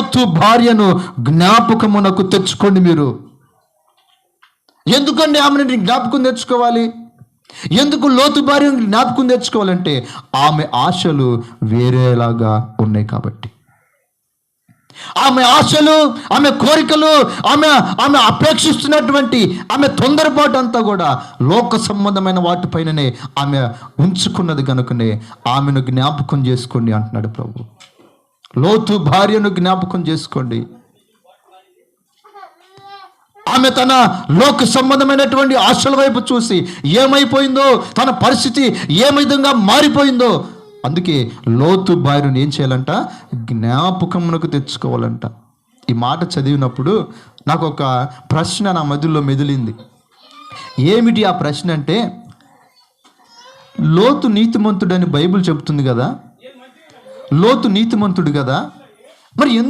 లోతు భార్యను జ్ఞాపకమునకు తెచ్చుకోండి మీరు. ఎందుకండి ఆమెను జ్ఞాపకం తెచ్చుకోవాలి? ఎందుకు లోతు భార్యను జ్ఞాపకం తెచ్చుకోవాలంటే ఆమె ఆశలు వేరేలాగా ఉన్నాయి కాబట్టి. ఆమె ఆశలు ఆమె కోరికలు ఆమె ఆమె అపేక్షిస్తున్నటువంటి ఆమె తొందరపాటు అంతా కూడా లోక సంబంధమైన వాటిపైననే ఆమె ఉంచుకున్నది కనుకనే ఆమెను జ్ఞాపకం చేసుకోండి అంటున్నాడు ప్రభు. లోతు భార్యను జ్ఞాపకం చేసుకోండి. ఆమె తన లోక సంబంధమైనటువంటి ఆశల వైపు చూసి ఏమైపోయిందో తన పరిస్థితి ఏ విధంగా మారిపోయిందో అందుకే లోతు భార్యను ఏం చేయాలంట? జ్ఞాపకమునకు తెచ్చుకోవాలంట. ఈ మాట చదివినప్పుడు నాకు ఒక ప్రశ్న నా మధ్యలో మెదిలింది. ఏమిటి ఆ ప్రశ్న అంటే లోతు నీతిమంతుడని బైబిల్ చెబుతుంది కదా లోతు నీతిమంతుడు కదా? మరి